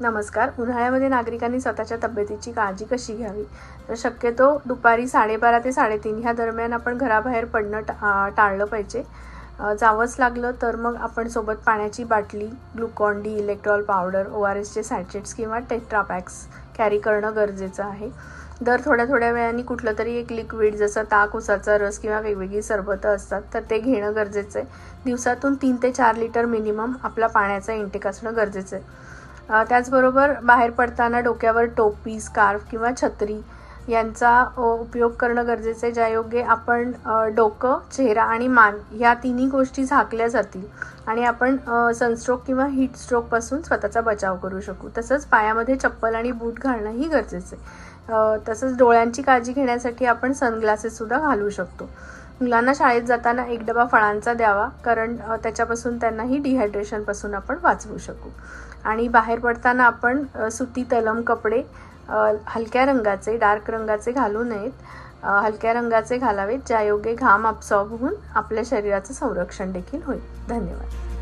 नमस्कार. उन्हाळ्यामध्ये नागरिकांनी स्वतःच्या तब्येतीची काळजी कशी घ्यावी? तर शक्यतो दुपारी साडेबारा ते साडेतीन ह्या दरम्यान आपण घराबाहेर पडणं टा टाळलं पाहिजे. जावंच लागलं तर मग आपण सोबत पाण्याची बाटली Glucon D Electral powder O R एसचे सॅचेट्स किंवा टेट्रापॅक्स कॅरी करणं गरजेचं आहे. दर थोड्या थोड्या वेळाने कुठलं तरी एक लिक्विड जसं ताक उसाचा रस किंवा वेगवेगळी सरबतं असतात तर ते घेणं गरजेचं आहे. दिवसातून तीन ते चार लिटर मिनिमम आपला पाण्याचा इंटेक असणं गरजेचं आहे. त्याचबरोबर बाहेर पडताना डोक्यावर टोपी स्कार्फ किंवा छत्री यांचा उपयोग करणं गरजेचं आहे. ज्यायोगे आपण डोकं चेहरा आणि मान ह्या तिन्ही गोष्टी झाकल्या जातील आणि आपण सनस्ट्रोक किंवा हीट स्ट्रोकपासून स्वतःचा बचाव करू शकू. तसंच पायामध्ये चप्पल आणि बूट घालणंही गरजेचं आहे. तसंच डोळ्यांची काळजी घेण्यासाठी आपण सनग्लासेससुद्धा घालू शकतो. मुलांना शाळेत जाताना एक डबा फळांचा द्यावा कारण त्याच्यापासून त्यांनाही डिहायड्रेशनपासून आपण वाचवू शकू. आणि बाहेर पडताना आपण सुती तलम कपडे हलक्या रंगाचे डार्क रंगाचे घालू नयेत. हलक्या रंगाचे घालावेत ज्यायोगे घाम अब्सॉर्ब होऊन आपल्या शरीराचं संरक्षण देखील होईल. धन्यवाद.